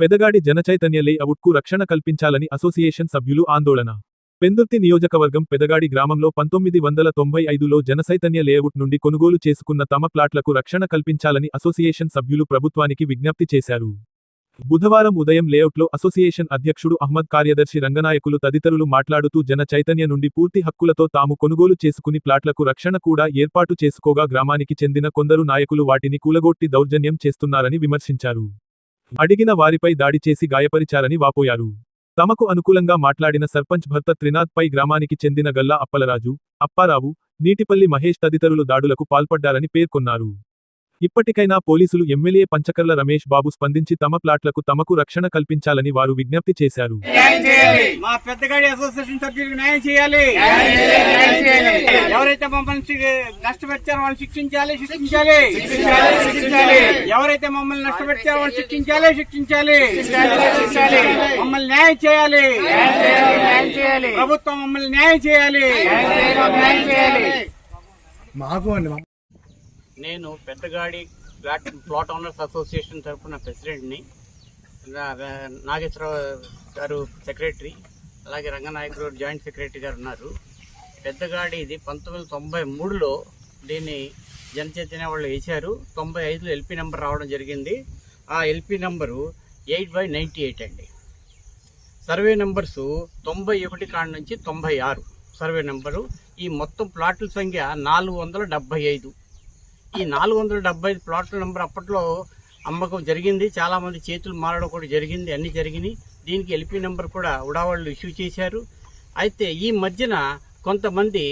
పెదగాడి జనచైతన్యలే లేఅవుట్కు రక్షణ కల్పించాలని అసోసియేషన్ సభ్యులు ఆందోళన. పెందుర్తి నియోజకవర్గం పెదగాడి గ్రామంలో పంతొమ్మిది వందల తొంభై ఐదులో జనచైతన్య లేఅవుట్ నుండి కొనుగోలు చేసుకున్న తమ ప్లాట్లకు రక్షణ కల్పించాలని అసోసియేషన్ సభ్యులు ప్రభుత్వానికి విజ్ఞప్తి చేశారు. బుధవారం ఉదయం లేఅవుట్లో అసోసియేషన్ అధ్యక్షుడు అహ్మద్ కార్యదర్శి రంగనాయకులు తదితరులు మాట్లాడుతూ జన చైతన్య నుండి పూర్తి హక్కులతో తాము కొనుగోలు చేసుకుని ప్లాట్లకు రక్షణ కూడా ఏర్పాటు చేసుకోగా గ్రామానికి చెందిన కొందరు నాయకులు వాటిని కూలగొట్టి దౌర్జన్యం చేస్తున్నారని విమర్శించారు. అడిగిన వారిపై దాడి చేసి గాయపరిచారని వాపోయారు. తమకు అనుకూలంగా మాట్లాడిన సర్పంచ్ భర్త త్రినాథ్ పై గ్రామానికి చెందిన గల్లా అప్పలరాజు అప్పారావు నీటిపల్లి మహేష్ తదితరులు దాడులకు పాల్పడ్డారని పేర్కొన్నారు. ఇప్పటికైనా పోలీసులు ఎమ్మెల్యే పంచకర్ల రమేష్ బాబు స్పందించి తమ ప్లాట్లకు తమకు రక్షణ కల్పించాలని వారు విజ్ఞప్తి చేశారు. న్యాయం చేయాలి. మా పెద్దగాడి అసోసియేషన్ సభ్యులకు న్యాయం చేయాలి. న్యాయం చేయాలి న్యాయం చేయాలి. ఎవరైతే మమ్మల్ని శి- నష్టపెట్టారో వాళ్ళు శిక్షించాలి శిక్షించాలి. శిక్షించాలి శిక్షించాలి. ఎవరైతే మమ్మల్ని నష్టపెట్టారో వాళ్ళు శిక్షించాలి శిక్షించాలి. శిక్షించాలి మమ్మల్ని న్యాయం చేయాలి. న్యాయం చేయాలి న్యాయం చేయాలి. ప్రభుత్వం మమ్మల్ని న్యాయం చేయాలి. న్యాయం చేయాలి న్యాయం చేయాలి. మాకు అండి మా- నేను పెద్దగాడి ప్లాట్ ఓనర్స్ అసోసియేషన్ తరఫున ప్రెసిడెంట్ని నాగేశ్వరరావు గారు సెక్రటరీ అలాగే రంగనాయకుడు జాయింట్ సెక్రటరీ గారు ఉన్నారు. పెద్దగాడి ఇది పంతొమ్మిది వందల తొంభై మూడులో దీన్ని జనచైతన్య వాళ్ళు వేశారు. తొంభై ఐదులో ఎల్పి నెంబర్ రావడం జరిగింది. ఆ LP number eight by ninety eight అండి. సర్వే నెంబర్స్ తొంభై ఒకటి కాడ నుంచి తొంభై ఆరు సర్వే నెంబరు. ఈ మొత్తం ప్లాట్ల సంఖ్య నాలుగు వందల డెబ్బై ఐదు. ఈ నాలుగు వందల డెబ్బై ఐదు ప్లాట్ల నెంబర్ అప్పట్లో అమ్మకం జరిగింది. చాలామంది చేతులు మారడం కూడా జరిగింది. అన్నీ జరిగినాయి. దీనికి ఎల్పి నెంబర్ కూడా ఉడావాళ్ళు ఇష్యూ చేశారు. అయితే ఈ మధ్యన కొంతమంది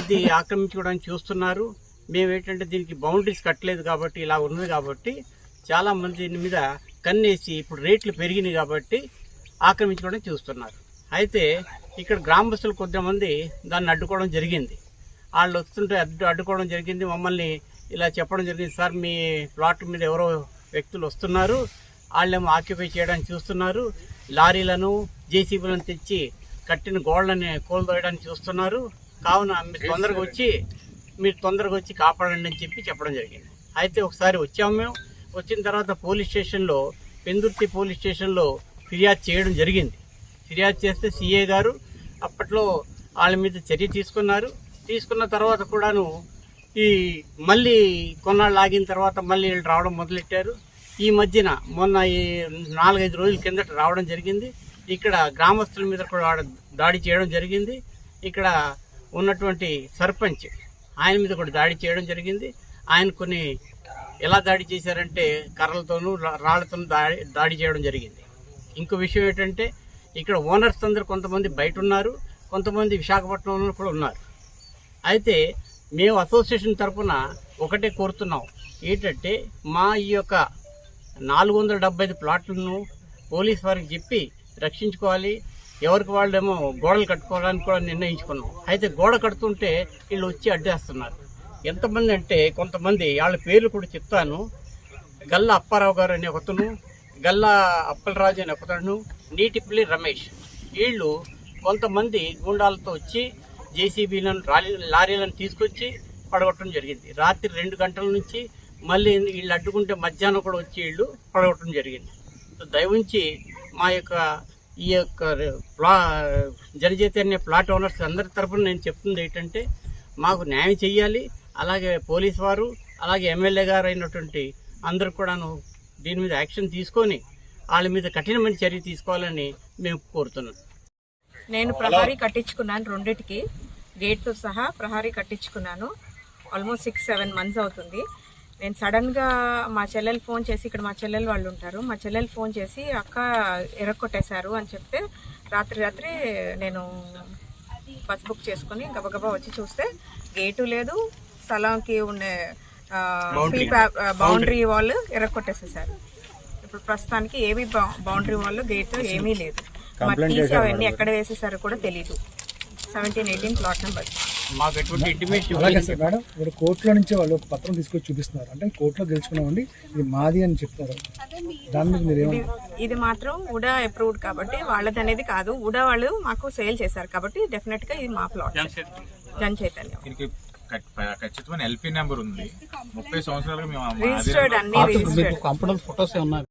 ఇది ఆక్రమించుకోవడానికి చూస్తున్నారు. మేము ఏంటంటే దీనికి బౌండరీస్ కట్టలేదు కాబట్టి ఇలా ఉన్నది కాబట్టి చాలామంది దీని మీద కన్నేసి ఇప్పుడు రేట్లు పెరిగినాయి కాబట్టి ఆక్రమించుకోవడానికి చూస్తున్నారు. అయితే ఇక్కడ గ్రామస్తులు కొంతమంది దాన్ని అడ్డుకోవడం జరిగింది. వాళ్ళు వస్తుంటే అడ్డు అడ్డుకోవడం జరిగింది. మమ్మల్ని ఇలా చెప్పడం జరిగింది. సార్ మీ ప్లాట్ మీద ఎవరో వ్యక్తులు వస్తున్నారు. వాళ్ళేమో ఆక్యుపై చేయడానికి చూస్తున్నారు. లారీలను జేసీబీలను తెచ్చి కట్టిన గోడలని కోల్దోయడానికి చూస్తున్నారు. కావున మీరు తొందరగా వచ్చి మీరు తొందరగా వచ్చి కాపాడండి అని చెప్పి చెప్పడం జరిగింది. అయితే ఒకసారి వచ్చాము మేము. వచ్చిన తర్వాత పోలీస్ స్టేషన్లో పెందుర్తి పోలీస్ స్టేషన్లో ఫిర్యాదు చేయడం జరిగింది. ఫిర్యాదు చేస్తే సీఏ గారు అప్పట్లో వాళ్ళ మీద చర్య తీసుకున్నారు. తీసుకున్న తర్వాత కూడాను ఈ మళ్ళీ కొన్నాళ్ళు ఆగిన తర్వాత మళ్ళీ వీళ్ళు రావడం మొదలెట్టారు. ఈ మధ్యన మొన్న ఈ నాలుగైదు రోజుల కిందట రావడం జరిగింది. ఇక్కడ గ్రామస్తుల మీద కూడా ఆడ- దాడి చేయడం జరిగింది. ఇక్కడ ఉన్నటువంటి సర్పంచ్ ఆయన మీద కూడా దాడి చేయడం జరిగింది. ఆయన కొన్ని ఎలా దాడి చేశారంటే కర్రలతోనూ రా- రాళ్ళతోనూ దాడి దాడి చేయడం జరిగింది. ఇంకో విషయం ఏంటంటే ఇక్కడ ఓనర్స్ అందరు కొంతమంది బయట ఉన్నారు. కొంతమంది విశాఖపట్నంలో కూడా ఉన్నారు. అయితే మేము అసోసియేషన్ తరఫున ఒకటే కోరుతున్నాం. ఏంటంటే మా ఈ యొక్క నాలుగు వందల డెబ్బై ఐదు ప్లాట్లను పోలీస్ వారికి చెప్పి రక్షించుకోవాలి. ఎవరికి వాళ్ళేమో గోడలు కట్టుకోవడానికి కూడా నిర్ణయించుకున్నాం. అయితే గోడ కడుతుంటే వీళ్ళు వచ్చి అడ్డేస్తున్నారు. ఎంతమంది అంటే కొంతమంది వాళ్ళ పేర్లు కూడా చెప్తాను. గల్లా అప్పారావు గారు అనే ఒకతను గల్లా అప్పలరాజు అనే ఒకతను నీటిపల్లి రమేష్. వీళ్ళు కొంతమంది గూండాలతో వచ్చి జేసీబీలను లారీ లారీలను తీసుకొచ్చి పడగొట్టడం జరిగింది. రాత్రి రెండు గంటల నుంచి మళ్ళీ వీళ్ళు అడ్డుకుంటే మధ్యాహ్నం కూడా వచ్చి వీళ్ళు పడగొట్టడం జరిగింది. సో దయవుంచి మా యొక్క ఈ యొక్క ప్లా జనచైతన్య ప్లాట్ ఓనర్స్ అందరి తరఫున నేను చెప్తుంది ఏంటంటే మాకు న్యాయం చేయాలి అలాగే పోలీస్ వారు అలాగే ఎమ్మెల్యే గారు అయినటువంటి అందరూ కూడాను దీని మీద యాక్షన్ తీసుకొని వాళ్ళ మీద కఠినమైన చర్య తీసుకోవాలని మేము కోరుతున్నాం. నేను ప్రహారీ కట్టించుకున్నాను రెండిటికి. గేట్తో సహా ప్రహారీ కట్టించుకున్నాను. ఆల్మోస్ట్ సిక్స్ సెవెన్ మంత్స్ అవుతుంది. నేను సడన్గా మా చెల్లెలు ఫోన్ చేసి ఇక్కడ మా చెల్లెలు వాళ్ళు ఉంటారు. మా చెల్లెలు ఫోన్ చేసి అక్క ఎరక్కొట్టేశారు అని చెప్తే రాత్రి రాత్రి నేను బస్ బుక్ చేసుకుని గబగబా వచ్చి చూస్తే గేటు లేదు. స్థలంకి ఉండే బౌండరీ వాళ్ళు ఎరక్కొట్టేసేసారు ఇప్పుడు ప్రస్తుతానికి ఏవి బౌండరీ వాళ్ళు గేట్ ఏమీ లేదు. మరి తీసి అవన్నీ ఎక్కడ వేసేసారో కూడా తెలియదు సెవెంటీన్ ఎయిటీన్ ప్లాట్ నెంబర్ మాకు ఎటువంటి ఇంటిమేషన్ అలాగే సార్ మేడం ఇప్పుడు కోర్టులో నుంచి వాళ్ళు ఒక పత్రం తీసుకొచ్చి చూపిస్తున్నారు. అంటే కోర్టులో గెలుచుకున్నామండి ఇది మాది అని చెప్తారు. దాని మీద మీరు ఏమన్నా ఇది మాత్రం ఉడా అప్రూవ్డ్ కాబట్టి వాళ్ళది అనేది కాదు. ఉడా వాళ్ళు మాకు సేల్ చేశారు కాబట్టి డెఫినెట్గా ఇది మా ప్లాట్ జన్ చైతన్యం. దీనికి ఖచ్చితమైన ఎల్పీ నెంబర్ ఉంది. ముప్పై సంవత్సరాలుగా మేము రిజిస్టర్డ్ అన్ని రిజిస్టర్డ్ కంప్యూటర్ ఫొటోస్ ఉన్నాయి